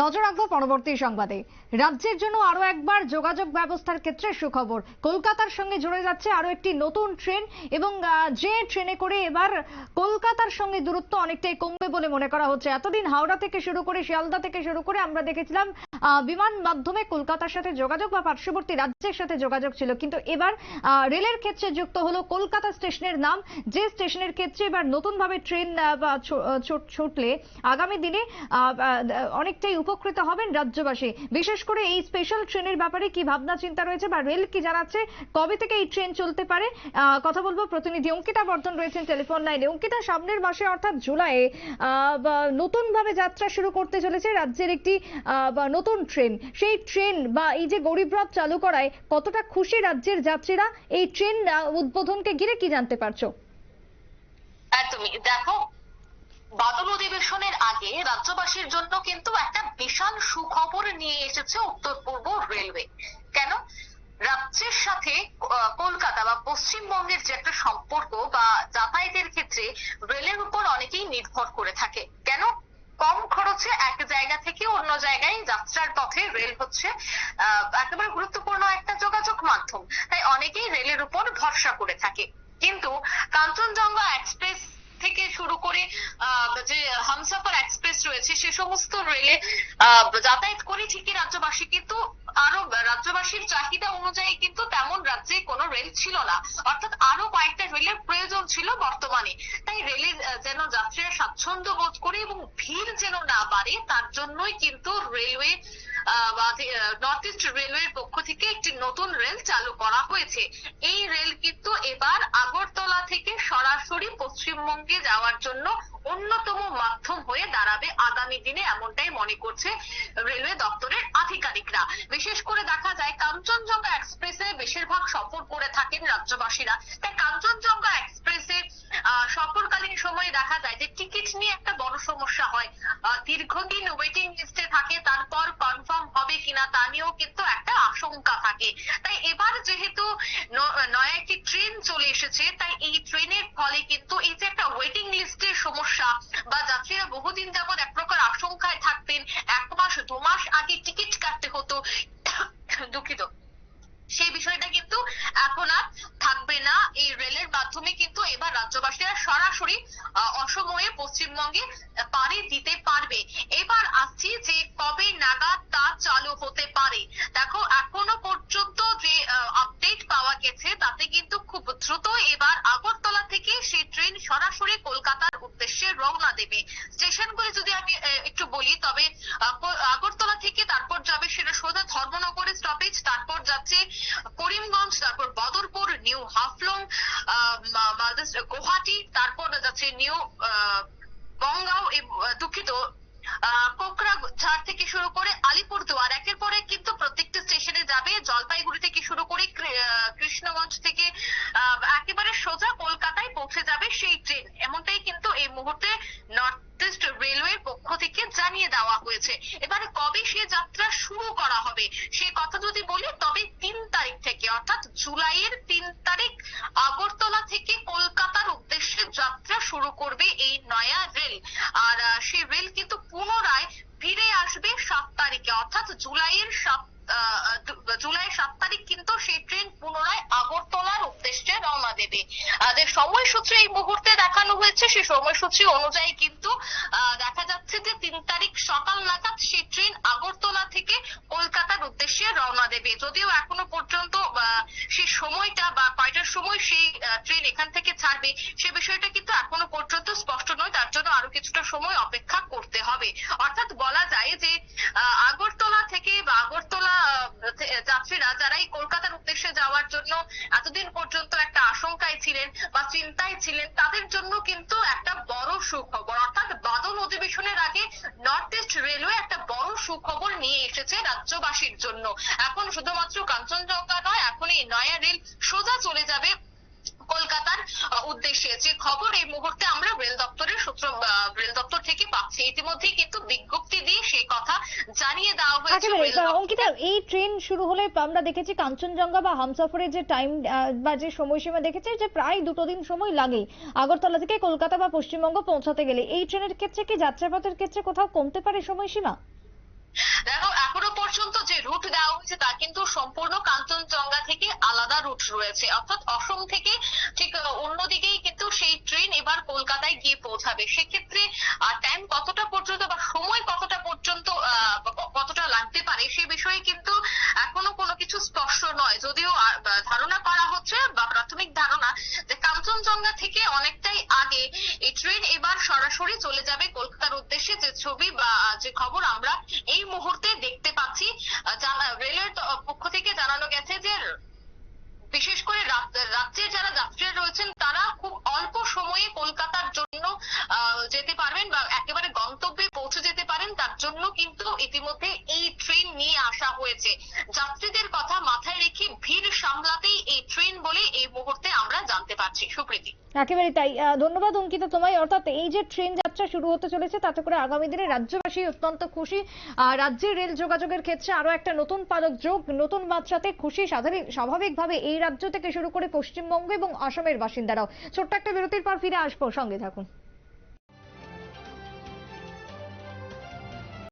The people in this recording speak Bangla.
নজর রাখব পরবর্তী সংবাদে। রাজ্যের জন্য আরও একবার যোগাযোগ ব্যবস্থার ক্ষেত্রে সুখবর। কলকাতার সঙ্গে জুড়ে যাচ্ছে আরও একটি নতুন ট্রেন এবং যে ট্রেনে করে এবার কলকাতার সঙ্গে দূরত্ব অনেকটাই কমবে বলে মনে করা হচ্ছে। এতদিন হাওড়া থেকে শুরু করে শিয়ালদা থেকে শুরু করে আমরা দেখেছিলাম বিমান মাধ্যমে কলকাতার সাথে যোগাযোগ বা পার্শ্ববর্তী রাজ্যের সাথে যোগাযোগ ছিল। কিন্তু এবার রেলের ক্ষেত্রে যুক্ত হলো কলকাতা স্টেশনের নাম। যে স্টেশনের ক্ষেত্রে এবার নতুন ভাবে ট্রেন ছুটলে আগামী দিনে অনেকটাই উপকৃত হবেন রাজ্যবাসী। বিশেষ করে এই স্পেশাল ট্রেনের ব্যাপারে কি ভাবনা, চিন্তা রয়েছে বা রেল কি জানাচ্ছে? কবে থেকে এই ট্রেন চলতে পারে? কথা বলব প্রতিনিধি অঙ্কিতা বর্ধন রয়েছেন টেলিফোন লাইনে অঙ্কিতা, সামনের মাসে অর্থাৎ জুলাইয়ে নতুন ভাবে যাত্রা শুরু করতে চলেছে রাজ্যের একটি বা নতুন ট্রেন। সেই ট্রেন বা এই যে গরিবরথ চালু করায় কতটা খুশি রাজ্যের যাত্রীরা? এই ট্রেন উদ্বোধনকে ঘিরে কি জানতে পারছ? একদমই। দেখো, বাদল অধিবেশনের আগে রাজ্যবাসীর জন্য কিন্তু একটা বিশাল সুখবর নিয়ে এসেছে উত্তর পূর্ব রেলওয়ে। কেন? রাজ্যের সাথে কলকাতা বা পশ্চিমবঙ্গের যে একটা সম্পর্ক বা যাতায়াতের ক্ষেত্রে রেলের উপর অনেকেই নির্ভর করে থাকে কেন কম খরচে এক জায়গা থেকে অন্য জায়গায় যাত্রার পথে রেল হচ্ছে একেবারে গুরুত্বপূর্ণ একটা যোগাযোগ মাধ্যম। তাই অনেকেই রেলের উপর ভরসা করে থাকে। কিন্তু কাঞ্চনজঙ্ঘা এক্সপ্রেস থেকে শুরু করে যে হামসাফার এক্সপ্রেস রয়েছে, সে সমস্ত রেলে যাতায়াত করে ঠিকই রাজ্যবাসী, কিন্তু আরও রাজ্যবাসীর চাহিদা অনুযায়ী কিন্তু তেমন রাজ্যে কোনো রেল ছিল না। অর্থাৎ আরও কয়েকটা রেলের প্রয়োজন ছিল বর্তমানে। তাই রেলে যেন যাত্রীরা স্বাচ্ছন্দ্য বোধ করে এবং ভিড় যেন না বাড়ে, তার জন্যই কিন্তু রেলওয়ে নর্থ ইস্ট রেলওয়ের পক্ষ থেকে একটি নতুন রেল চালু করা হয়েছে। এই রেল কিন্তু এবার আগরতলা থেকে সরাসরি পশ্চিমবঙ্গে যাওয়ার জন্য অন্যতম মাধ্যম হয়ে দাঁড়াবে আগামী দিনে, এমনটাই মনে করছে রেলওয়ে দপ্তরের আধিকারিকরা। বিশেষ করে দেখা যায়, কাঞ্চনজঙ্ঘা এক্সপ্রেসে বেশিরভাগ সফর করে থাকেন রাজ্যবাসীরা। তাই কাঞ্চনজঙ্ঘা এক্সপ্রেসে সফরকালীন সময়ে দেখা যায় যে টিকিট নিয়ে একটা বড় সমস্যা হয়। দীর্ঘদিন ওয়েটিং লিস্টে থাকে, তারপর কিনা তা নিয়েও কিন্তু একটা আশঙ্কা থাকে। তাই এবার যেহেতু নয়া একটি ট্রেন চলে এসেছে, তাই এই ট্রেনের ফলে কিন্তু এই যে একটা ওয়েটিং লিস্টের সমস্যা বা যাত্রীরা বহুদিন যাবত এক প্রকার আশঙ্কায় থাকতেন, এক মাস, দু মাস আগে টিকিট কাটতে হতো। দুঃখিত। সেই বিষয়টা কিন্তু এখন আর থাকবে না। এই রেলের মাধ্যমে কিন্তু এবার রাজ্যবাসীরা সরাসরি অসময়ে পশ্চিমবঙ্গে পাড়ি দিতে পারবে এবার আসছি যে কবে নাগাদ তা চালু হতে পারে দেখো এখনও পর্যন্ত যে আপডেট পাওয়া গেছে তাতে কিন্তু খুব দ্রুত এবার আগরতলা থেকে সেই ট্রেন সরাসরি কলকাতার উদ্দেশ্যে রওনা দেবে। স্টেশনগুলি যদি আমি একটু বলি, তবে আগরতলা থেকে তারপর যাবে সেটা সোজা ধর্মনগরে স্টপেজ তারপর যাচ্ছে করিমগঞ্জ, তারপর বদরপুর, নিউ হাফলং গুয়াহাটি, তারপর যাচ্ছে নিউ বঙ্গাও দুঃখিত আহ, কোকরাঝাড় থেকে শুরু করে আলিপুরদুয়ার একের পর এক কিন্তু প্রত্যেকটা স্টেশনে যাবে। জলপাইগুড়ি থেকে শুরু করে কৃষ্ণগঞ্জ থেকে একেবারে সোজা কলকাতায় পৌঁছে যাবে সেই ট্রেন এমনটাই কিন্তু এই মুহূর্তে নর্থ ইস্ট রেলওয়ের পক্ষ থেকে জানিয়ে দেওয়া হয়েছে। এবারে কবে সে যাত্রা শুরু করা হবে সেই কথা যদি বলি তবে তিন তারিখ থেকে অর্থাৎ জুলাইয়ের তিন তারিখ আগরতলা থেকে কলকাতার উদ্দেশ্যে যাত্রা শুরু করবে এই নয়া রেল আর আহ, সেই রেল কিন্তু পুনরায় ফিরে আসবে সাত তারিখে অর্থাৎ জুলাইয়ের সাত আহ, দু- জুলাইয়ের সাত তারিখ কিন্তু সেই ট্রেন পুনরায় আগরতলার উদ্দেশ্যে রওনা দেবে আহ, যে সময়সূচি এই মুহূর্তে দেখানো হয়েছে সেই সময়সূচি অনুযায়ী কিন্তু দেখা যাচ্ছে যে তিন তারিখ সকাল নাগাদ সেই ট্রেন আগরতলা থেকে কলকাতার উদ্দেশ্যে রওনা দেবে। যদিও এখনও পর্যন্ত সেই সময়টা বা কয়টার সময় সেই ট্রেন এখান থেকে ছাড়বে, সে বিষয়টা কিন্তু এখনও পর্যন্ত স্পষ্ট নয়। তার জন্য আরও কিছুটা সময় অপেক্ষা করতে হবে। অর্থাৎ বলা যায় যে আগরতলা থেকে বা আগরতলা যাত্রীরা যারা এই কলকাতার উদ্দেশ্যে যাওয়ার জন্য এতদিন পর্যন্ত আশঙ্কায় ছিলেন বা চিন্তায় ছিলেন, তাদের জন্য কিন্তু একটা বড় সুখবর। অর্থাৎ বাদল অধিবেশনের আগে নর্থ ইস্ট রেলওয়ে একটা বড় সুখবর নিয়ে এসেছে রাজ্যবাসীর জন্য। এখন শুধুমাত্র কাঞ্চনজঙ্ঘা নয়, এখন এই নয়া রেল সোজা চলে যাবে কলকাতার উদ্দেশ্যে। যে খবর এই মুহূর্তে আমরা রেল দপ্তরের ইতিমধ্যেই কিন্তু বিজ্ঞপ্তি দিয়ে সেই কথা জানিয়ে দেওয়া হয়েছে দপ্তর অঙ্কিতা এই ট্রেন শুরু হলে আমরা দেখেছি কাঞ্চনজঙ্ঘা বা হামসফরের যে টাইম বা যে সময়সীমা দেখেছি যে প্রায় দুটো দিন সময় লাগেই। আগরতলা থেকে কলকাতা বা পশ্চিমবঙ্গ পৌঁছাতে গেলে। এই ট্রেনের ক্ষেত্রে কি যাত্রাপথের ক্ষেত্রে কোথাও কমতে পারে সময়সীমা? দেখো এখনও পর্যন্ত যে রুট দেওয়া হয়েছে তা কিন্তু সম্পূর্ণ কাঞ্চনজঙ্ঘা রুট রয়েছে। অর্থাৎ অসম থেকে ঠিক অন্যদিকেই কিন্তু সেই ট্রেন এবার কলকাতায় গিয়ে পৌঁছাবে। সেক্ষেত্রে টাইম কতটা পর্যন্ত বা সময় কতটা পর্যন্ত কতটা লাগতে পারে সে বিষয়ে কিন্তু এখনও কোনো কিছু স্পষ্ট নয়। যদিও ধারণা করা হচ্ছে বা প্রাথমিক ধারণা যে কাঞ্চনজঙ্ঘা থেকে অনেকটাই আগে এই ট্রেন এবার সরাসরি চলে যাবে কলকাতার উদ্দেশ্যে। যে ছবি বা যে খবর আমরা এই মুহূর্তে দেখতে পাচ্ছি আহ, জানা রেলের ত- পক্ষ থেকে জানানো গেছে যে বিশেষ করে রাজ্যের যারা যাত্রীরা রয়েছেন, তারা খুব অল্প সময়ে কলকাতার জন্য যেতে পারবেন বা একেবারে গন্তব্যে পৌঁছে যেতে পারেন। তার জন্য কিন্তু ইতিমধ্যে এই ট্রেন নিয়ে আসা হয়েছে। যাত্রীদের কথা মাথায় রেখে ভিড় সামলাতেই এই ট্রেন বলে এই মুহূর্তে আমরা জানতে পারছি। সুপ্রীতি। একেবারে তাই। ধন্যবাদ অঙ্কিতা তোমায়। অর্থাৎ এই যে ট্রেন যাত্রা শুরু হতে চলেছে। তাতে করে আগামী দিনে রাজ্যবাসী অত্যন্ত খুশি। আহ, রাজ্যের রেল যোগাযোগের ক্ষেত্রে আরও একটা নতুন পালক যোগ নতুন মাত্রাতে খুশি সাধারণ স্বাভাবিকভাবে এই রাজ্য থেকে শুরু করে পশ্চিমবঙ্গ এবং আসামের বাসিন্দারাও। ছোট্ট একটা বিরতির পর ফিরে আসব। সঙ্গে থাকুন।